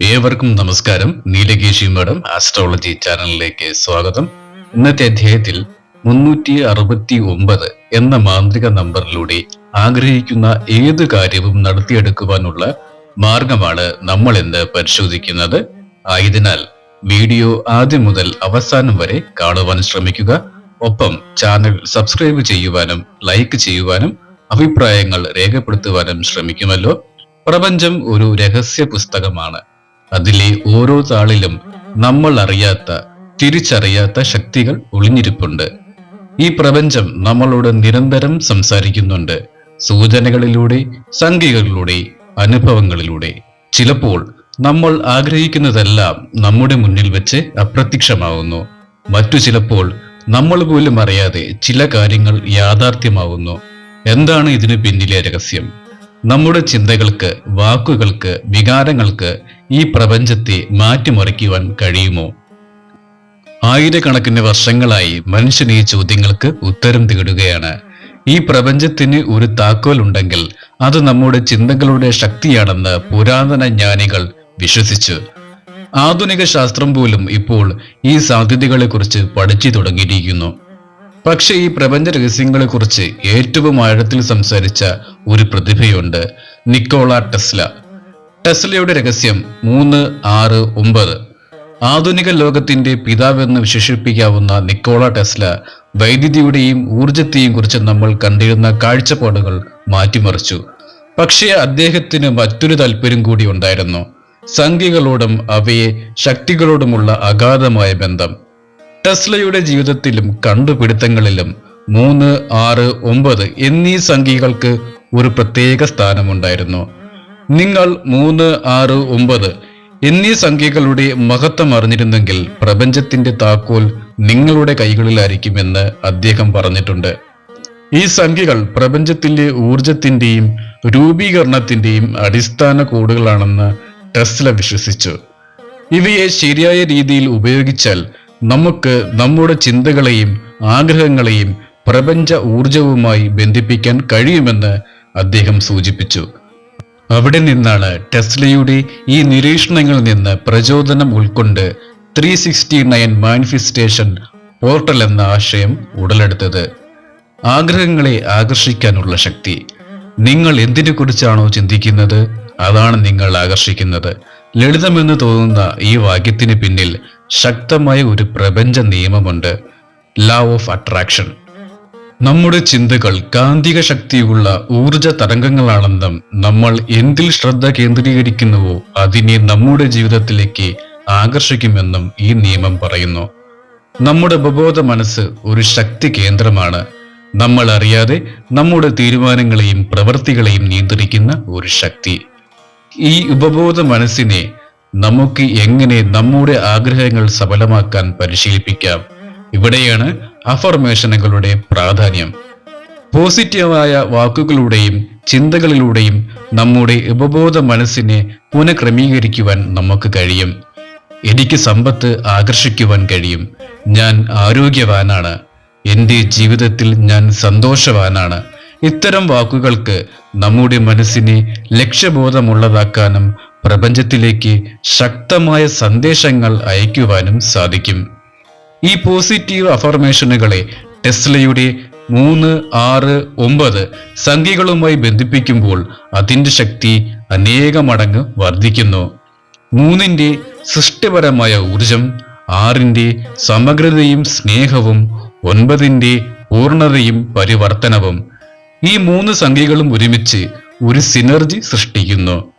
ഏവർക്കും നമസ്കാരം. Neelakesi madam astrology ചാനലിലേക്ക് സ്വാഗതം. ഇന്നത്തെ അധ്യായത്തിൽ മുന്നൂറ്റി അറുപത്തി ഒമ്പത് എന്ന മാന്ത്രിക നമ്പറിലൂടെ ആഗ്രഹിക്കുന്ന ഏത് കാര്യവും നടത്തിയെടുക്കുവാനുള്ള മാർഗമാണ് നമ്മൾ ഇന്ന് പരിശോധിക്കുന്നത്. ആയതിനാൽ വീഡിയോ ആദ്യം മുതൽ അവസാനം വരെ കാണുവാൻ ശ്രമിക്കുക. ഒപ്പം ചാനൽ സബ്സ്ക്രൈബ് ചെയ്യുവാനും ലൈക്ക് ചെയ്യുവാനും അഭിപ്രായങ്ങൾ രേഖപ്പെടുത്തുവാനും ശ്രമിക്കുമല്ലോ. പ്രപഞ്ചം ഒരു രഹസ്യ പുസ്തകമാണ്. അതിലെ ഓരോ താളിലും നമ്മൾ അറിയാത്ത തിരിച്ചറിയാത്ത ശക്തികൾ ഒളിഞ്ഞിരിപ്പുണ്ട്. ഈ പ്രപഞ്ചം നമ്മളോട് നിരന്തരം സംസാരിക്കുന്നുണ്ട്. സൂചനകളിലൂടെ സംഖ്യകളിലൂടെ അനുഭവങ്ങളിലൂടെ. ചിലപ്പോൾ നമ്മൾ ആഗ്രഹിക്കുന്നതെല്ലാം നമ്മുടെ മുന്നിൽ വെച്ച് അപ്രത്യക്ഷമാവുന്നു. മറ്റു ചിലപ്പോൾ നമ്മൾ പോലും അറിയാതെ ചില കാര്യങ്ങൾ യാഥാർത്ഥ്യമാവുന്നു. എന്താണ് ഇതിനു പിന്നിലെ രഹസ്യം? നമ്മുടെ ചിന്തകൾക്ക് വാക്കുകൾക്ക് വികാരങ്ങൾക്ക് ഈ പ്രപഞ്ചത്തെ മാറ്റിമറിക്കുവാൻ കഴിയുമോ? ആയിരക്കണക്കിന് വർഷങ്ങളായി മനുഷ്യൻ ഈ ചോദ്യങ്ങൾക്ക് ഉത്തരം തേടുകയാണ്. ഈ പ്രപഞ്ചത്തിന് ഒരു താക്കോൽ ഉണ്ടെങ്കിൽ അത് നമ്മുടെ ചിന്തകളുടെ ശക്തിയാണെന്ന് പുരാതന ജ്ഞാനികൾ വിശ്വസിച്ചു. ആധുനിക ശാസ്ത്രം പോലും ഇപ്പോൾ ഈ സാധ്യതകളെക്കുറിച്ച് പഠിച്ചു തുടങ്ങിയിരിക്കുന്നു. പക്ഷെ ഈ പ്രപഞ്ച രഹസ്യങ്ങളെക്കുറിച്ച് ഏറ്റവും ആഴത്തിൽ സംസാരിച്ച ഒരു പ്രതിഭയുണ്ട് നിക്കോള ടെസ്ല. ടെസ്ലയുടെ രഹസ്യം മൂന്ന് ആറ് ഒമ്പത്. ആധുനിക ലോകത്തിന്റെ പിതാവെന്ന് വിശേഷിപ്പിക്കാവുന്ന നിക്കോള ടെസ്ല വൈദ്യുതിയുടെയും ഊർജത്തെയും കുറിച്ച് നമ്മൾ കണ്ടിരുന്ന കാഴ്ചപ്പാടുകൾ മാറ്റിമറിച്ചു. പക്ഷേ അദ്ദേഹത്തിന് മറ്റൊരു താല്പര്യം കൂടി ഉണ്ടായിരുന്നു. സംഖ്യകളോടും അവയെ ശക്തികളോടുമുള്ള അഗാധമായ ബന്ധം. ടെസ്ലയുടെ ജീവിതത്തിലും കണ്ടുപിടുത്തങ്ങളിലും മൂന്ന് ആറ് ഒമ്പത് എന്നീ സംഖ്യകൾക്ക് ഒരു പ്രത്യേക സ്ഥാനമുണ്ടായിരുന്നു. നിങ്ങൾ മൂന്ന് ആറ് ഒമ്പത് എന്നീ സംഖ്യകളുടെ മഹത്വം അറിഞ്ഞിരുന്നെങ്കിൽ പ്രപഞ്ചത്തിന്റെ താക്കോൽ നിങ്ങളുടെ കൈകളിലായിരിക്കുമെന്ന് അദ്ദേഹം പറഞ്ഞിട്ടുണ്ട്. ഈ സംഖ്യകൾ പ്രപഞ്ചത്തിന്റെ ഊർജത്തിന്റെയും രൂപീകരണത്തിന്റെയും അടിസ്ഥാന കോഡുകളാണെന്ന് ടെസ്ല വിശ്വസിച്ചു. ഇവയെ ശരിയായ രീതിയിൽ ഉപയോഗിച്ചാൽ നമുക്ക് നമ്മുടെ ചിന്തകളെയും ആഗ്രഹങ്ങളെയും പ്രപഞ്ച ഊർജവുമായി ബന്ധിപ്പിക്കാൻ കഴിയുമെന്ന് അദ്ദേഹം സൂചിപ്പിച്ചു. അവിടെ നിന്നാണ് ടെസ്ലയുടെ ഈ നിരീക്ഷണങ്ങളിൽ നിന്ന് പ്രചോദനം ഉൾക്കൊണ്ട് three sixty nine manifestation portal എന്ന ആശയം ഉടലെടുത്തത്. ആഗ്രഹങ്ങളെ ആകർഷിക്കാനുള്ള ശക്തി. നിങ്ങൾ എന്തിനെ കുറിച്ചാണോ ചിന്തിക്കുന്നത്? അതാണ് നിങ്ങൾ ആകർഷിക്കുന്നത്. ലളിതമെന്ന് തോന്നുന്ന ഈ വാക്യത്തിന് പിന്നിൽ ശക്തമായ ഒരു പ്രപഞ്ച നിയമമുണ്ട്. ലാ ഓഫ് അട്രാക്ഷൻ നമ്മുടെ ചിന്തകൾ കാന്തിക ശക്തിയുള്ള ഊർജ തരംഗങ്ങളാണെന്നും നമ്മൾ എന്തിൽ ശ്രദ്ധ കേന്ദ്രീകരിക്കുന്നുവോ അതിനെ നമ്മുടെ ജീവിതത്തിലേക്ക് ആകർഷിക്കുമെന്നും ഈ നിയമം പറയുന്നു. നമ്മുടെ ഉപബോധ മനസ്സ് ഒരു ശക്തി കേന്ദ്രമാണ്. നമ്മൾ അറിയാതെ നമ്മുടെ തീരുമാനങ്ങളെയും പ്രവൃത്തികളെയും നിയന്ത്രിക്കുന്ന ഒരു ശക്തി. ഈ ഉപബോധ മനസ്സിനെ നമുക്ക് എങ്ങനെ നമ്മുടെ ആഗ്രഹങ്ങൾ സഫലമാക്കാൻ പരിശീലിപ്പിക്കാം. ഇവിടെയാണ് അഫർമേഷനുകളുടെ പ്രാധാന്യം. പോസിറ്റീവായ വാക്കുകളുടെയും ചിന്തകളിലൂടെയും നമ്മുടെ ഉപബോധ മനസ്സിനെ പുനഃക്രമീകരിക്കുവാൻ നമുക്ക് കഴിയും. എനിക്ക് സമ്പത്ത് ആകർഷിക്കുവാൻ കഴിയും. ഞാൻ ആരോഗ്യവാനാണ്. എന്റെ ജീവിതത്തിൽ ഞാൻ സന്തോഷവാനാണ്. ഇത്തരം വാക്കുകൾക്ക് നമ്മുടെ മനസ്സിനെ ലക്ഷ്യബോധമുള്ളതാക്കാനും പ്രപഞ്ചത്തിലേക്ക് ശക്തമായ സന്ദേശങ്ങൾ അയക്കുവാനും സാധിക്കും. ഈ പോസിറ്റീവ് അഫർമേഷനുകളെ ടെസ്ലയുടെ മൂന്ന് ആറ് ഒമ്പത് സംഖ്യകളുമായി ബന്ധിപ്പിക്കുമ്പോൾ അതിന്റെ ശക്തി അനേക മടങ്ങ് വർദ്ധിക്കുന്നു. മൂന്നിന്റെ സൃഷ്ടിപരമായ ഊർജം ആറിന്റെ സമഗ്രതയും സ്നേഹവും ഒൻപതിന്റെ പൂർണതയും പരിവർത്തനവും ഈ മൂന്ന് സംഖ്യകളും ഒരുമിച്ച് ഒരു സിനർജി സൃഷ്ടിക്കുന്നു.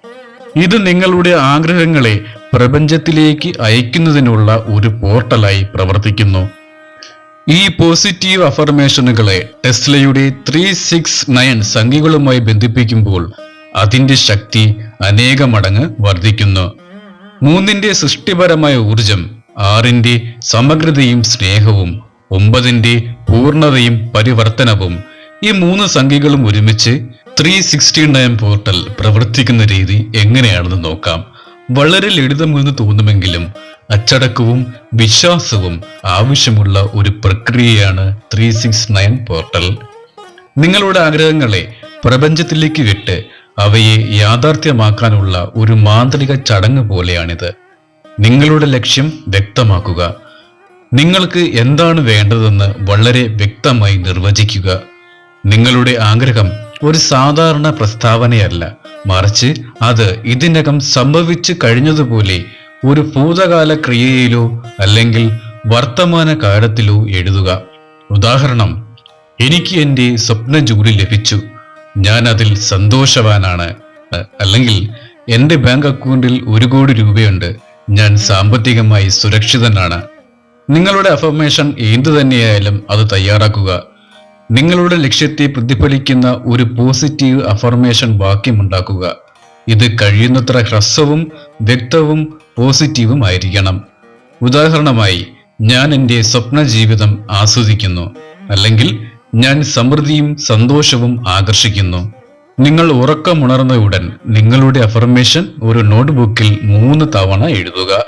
ഇത് നിങ്ങളുടെ ആഗ്രഹങ്ങളെ പ്രപഞ്ചത്തിലേക്ക് അയക്കുന്നതിനുള്ള ഒരു പോർട്ടലായി പ്രവർത്തിക്കുന്നു. ഈ പോസിറ്റീവ് അഫർമേഷനുകളെ ടെസ്ലയുടെ ത്രീ സിക്സ് നയൻ സംഖ്യകളുമായി ബന്ധിപ്പിക്കുമ്പോൾ അതിന്റെ ശക്തി അനേക മടങ്ങ് വർദ്ധിക്കുന്നു. മൂന്നിന്റെ സൃഷ്ടിപരമായ ഊർജം ആറിന്റെ സമഗ്രതയും സ്നേഹവും ഒമ്പതിന്റെ പൂർണതയും പരിവർത്തനവും ഈ മൂന്ന് സംഖ്യകളും ഒരുമിച്ച് ത്രീ സിക്സ്റ്റി നയൻ പോർട്ടൽ പ്രവർത്തിക്കുന്ന രീതി എങ്ങനെയാണെന്ന് നോക്കാം. വളരെ ലളിതമെന്ന് തോന്നുമെങ്കിലും അച്ചടക്കവും വിശ്വാസവും ആവശ്യമുള്ള ഒരു പ്രക്രിയയാണ് ത്രീ സിക്സ് നയൻ പോർട്ടൽ നിങ്ങളുടെ ആഗ്രഹങ്ങളെ പ്രപഞ്ചത്തിലേക്ക് വിട്ട് അവയെ യാഥാർത്ഥ്യമാക്കാനുള്ള ഒരു മാന്ത്രിക ചടങ്ങ് പോലെയാണിത്. നിങ്ങളുടെ ലക്ഷ്യം വ്യക്തമാക്കുക. നിങ്ങൾക്ക് എന്താണ് വേണ്ടതെന്ന് വളരെ വ്യക്തമായി നിർവചിക്കുക. നിങ്ങളുടെ ആഗ്രഹം ഒരു സാധാരണ പ്രസ്താവനയല്ല. മറിച്ച് അത് ഇതിനകം സംഭവിച്ചു കഴിഞ്ഞതുപോലെ ഒരു ഭൂതകാല ക്രിയയിലോ അല്ലെങ്കിൽ വർത്തമാന കാലത്തിലോ എഴുതുക. ഉദാഹരണം എനിക്ക് എന്റെ സ്വപ്ന ജോലി ലഭിച്ചു. ഞാൻ അതിൽ സന്തോഷവാനാണ്. അല്ലെങ്കിൽ എന്റെ ബാങ്ക് അക്കൗണ്ടിൽ ഒരു കോടി രൂപയുണ്ട്. ഞാൻ സാമ്പത്തികമായി സുരക്ഷിതനാണ്. നിങ്ങളുടെ അഫർമേഷൻ എന്തു തന്നെയായാലും അത് തയ്യാറാക്കുക. നിങ്ങളുടെ ലക്ഷ്യത്തെ പ്രതിഫലിക്കുന്ന ഒരു പോസിറ്റീവ് അഫർമേഷൻ വാക്യമുണ്ടാക്കുക. ഇത് കഴിയുന്നത്ര ഹ്രസ്വവും വ്യക്തവും പോസിറ്റീവും ആയിരിക്കണം. ഉദാഹരണമായി ഞാൻ എന്റെ സ്വപ്ന ജീവിതം ആസ്വദിക്കുന്നു അല്ലെങ്കിൽ ഞാൻ സമൃദ്ധിയും സന്തോഷവും ആകർഷിക്കുന്നു. നിങ്ങൾ ഉറക്കമുണർന്ന ഉടൻ നിങ്ങളുടെ അഫർമേഷൻ ഒരു നോട്ട്ബുക്കിൽ മൂന്ന് തവണ എഴുതുക.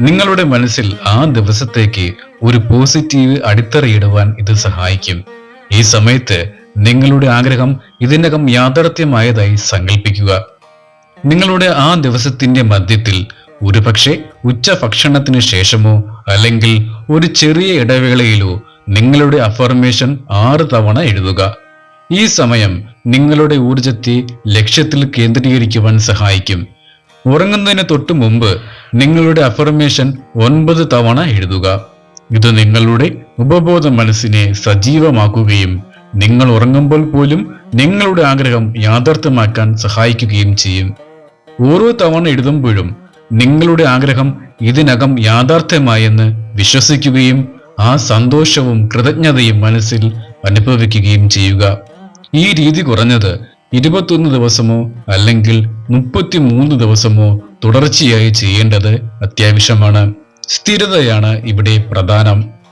നിങ്ങളുടെ മനസ്സിൽ ആ ദിവസത്തേക്ക് ഒരു പോസിറ്റീവ് അടിത്തറയിടുവാൻ ഇത് സഹായിക്കും. ഈ സമയത്ത് നിങ്ങളുടെ ആഗ്രഹം ഇതിനകം യാഥാർത്ഥ്യമായതായി സങ്കല്പിക്കുക നിങ്ങളുടെ ആ ദിവസത്തിന്റെ മധ്യത്തിൽ ഒരുപക്ഷെ ഉച്ചഭക്ഷണത്തിന് ശേഷമോ അല്ലെങ്കിൽ ഒരു ചെറിയ ഇടവേളയിലോ നിങ്ങളുടെ അഫർമേഷൻ ആറ് തവണ എഴുതുക. ഈ സമയം നിങ്ങളുടെ ഊർജത്തെ ലക്ഷ്യത്തിൽ കേന്ദ്രീകരിക്കുവാൻ സഹായിക്കും. ഉറങ്ങുന്നതിന് തൊട്ടു മുമ്പ് നിങ്ങളുടെ അഫർമേഷൻ ഒൻപത് തവണ എഴുതുക. ഇത് നിങ്ങളുടെ ഉപബോധ മനസ്സിനെ സജീവമാക്കുകയും നിങ്ങൾ ഉറങ്ങുമ്പോൾ പോലും നിങ്ങളുടെ ആഗ്രഹം യാഥാർത്ഥ്യമാക്കാൻ സഹായിക്കുകയും ചെയ്യും. ഓരോ തവണ എഴുതുമ്പോഴും നിങ്ങളുടെ ആഗ്രഹം ഇതിനകം യാഥാർത്ഥ്യമായെന്ന് വിശ്വസിക്കുകയും ആ സന്തോഷവും കൃതജ്ഞതയും മനസ്സിൽ അനുഭവിക്കുകയും ചെയ്യുക. ഈ രീതി കുറഞ്ഞത് ഇരുപത്തൊന്ന് ദിവസമോ അല്ലെങ്കിൽ മുപ്പത്തിമൂന്ന് ദിവസമോ തുടർച്ചയായി ചെയ്യേണ്ടത് അത്യാവശ്യമാണ്. സ്ഥിരതയാണ് ഇവിടെ പ്രധാനം.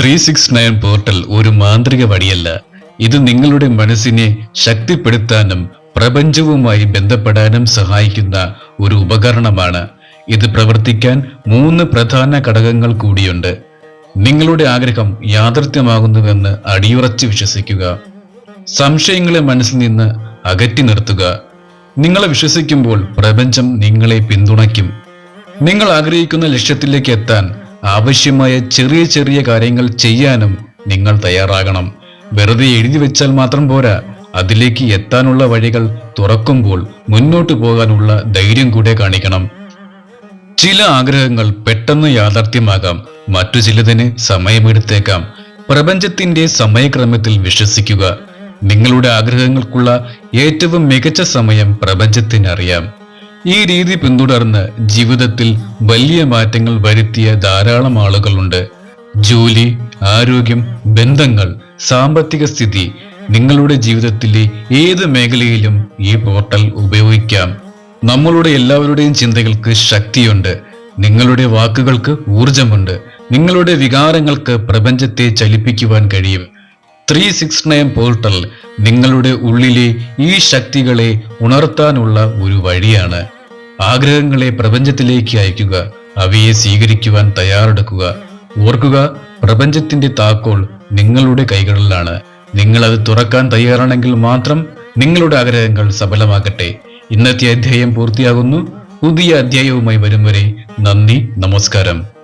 ത്രീ സിക്സ് നയൻ പോർട്ടൽ ഒരു മാന്ത്രിക വഴിയല്ല. ഇത് നിങ്ങളുടെ മനസ്സിനെ ശക്തിപ്പെടുത്താനും പ്രപഞ്ചവുമായി ബന്ധപ്പെടാനും സഹായിക്കുന്ന ഒരു ഉപകരണമാണ്. ഇത് പ്രവർത്തിക്കാൻ മൂന്ന് പ്രധാന ഘടകങ്ങൾ കൂടിയുണ്ട്. നിങ്ങളുടെ ആഗ്രഹം യാഥാർത്ഥ്യമാകുന്നുവെന്ന് അടിയുറച്ച് വിശ്വസിക്കുക. സംശയങ്ങളെ മനസ്സിൽ നിന്ന് അകറ്റി നിർത്തുക. നിങ്ങളെ വിശ്വസിക്കുമ്പോൾ പ്രപഞ്ചം നിങ്ങളെ പിന്തുണയ്ക്കും. നിങ്ങൾ ആഗ്രഹിക്കുന്ന ലക്ഷ്യത്തിലേക്ക് എത്താൻ ആവശ്യമായ ചെറിയ ചെറിയ കാര്യങ്ങൾ ചെയ്യാനും നിങ്ങൾ തയ്യാറാകണം. വെറുതെ എഴുതി വെച്ചാൽ മാത്രം പോരാ. അതിലേക്ക് എത്താനുള്ള വഴികൾ തുറക്കുമ്പോൾ മുന്നോട്ടു പോകാനുള്ള ധൈര്യം കൂടെ കാണിക്കണം. ചില ആഗ്രഹങ്ങൾ പെട്ടെന്ന് യാഥാർത്ഥ്യമാകാം. മറ്റു ചിലതിന് സമയമെടുത്തേക്കാം. പ്രപഞ്ചത്തിന്റെ സമയക്രമത്തിൽ വിശ്വസിക്കുക. നിങ്ങളുടെ ആഗ്രഹങ്ങൾക്കുള്ള ഏറ്റവും മികച്ച സമയം പ്രപഞ്ചത്തിന് അറിയാം ഈ രീതി പിന്തുടർന്ന് ജീവിതത്തിൽ വലിയ മാറ്റങ്ങൾ വരുത്തിയ ധാരാളം ആളുകളുണ്ട്. ജോലി ആരോഗ്യം ബന്ധങ്ങൾ സാമ്പത്തിക സ്ഥിതി നിങ്ങളുടെ ജീവിതത്തിലെ ഏത് മേഖലയിലും ഈ പോർട്ടൽ ഉപയോഗിക്കാം. നമ്മളുടെ എല്ലാവരുടെയും ചിന്തകൾക്ക് ശക്തിയുണ്ട്. നിങ്ങളുടെ വാക്കുകൾക്ക് ഊർജമുണ്ട് നിങ്ങളുടെ വികാരങ്ങൾക്ക് പ്രപഞ്ചത്തെ ചലിപ്പിക്കുവാൻ കഴിയും. ത്രീ സിക്സ് നയൻ പോർട്ടൽ നിങ്ങളുടെ ഉള്ളിലെ ഈ ശക്തികളെ ഉണർത്താനുള്ള ഒരു വഴിയാണ്. ആഗ്രഹങ്ങളെ പ്രപഞ്ചത്തിലേക്ക് അയക്കുക അവയെ സ്വീകരിക്കുവാൻ തയ്യാറെടുക്കുക. ഓർക്കുക പ്രപഞ്ചത്തിന്റെ താക്കോൽ നിങ്ങളുടെ കൈകളിലാണ്. നിങ്ങൾ അത് തുറക്കാൻ തയ്യാറാണെങ്കിൽ മാത്രം നിങ്ങളുടെ ആഗ്രഹങ്ങൾ സഫലമാകട്ടെ. ഇന്നത്തെ അധ്യായം പൂർത്തിയാകുന്നു. പുതിയ അധ്യായവുമായി വരും വരെ നന്ദി നമസ്കാരം.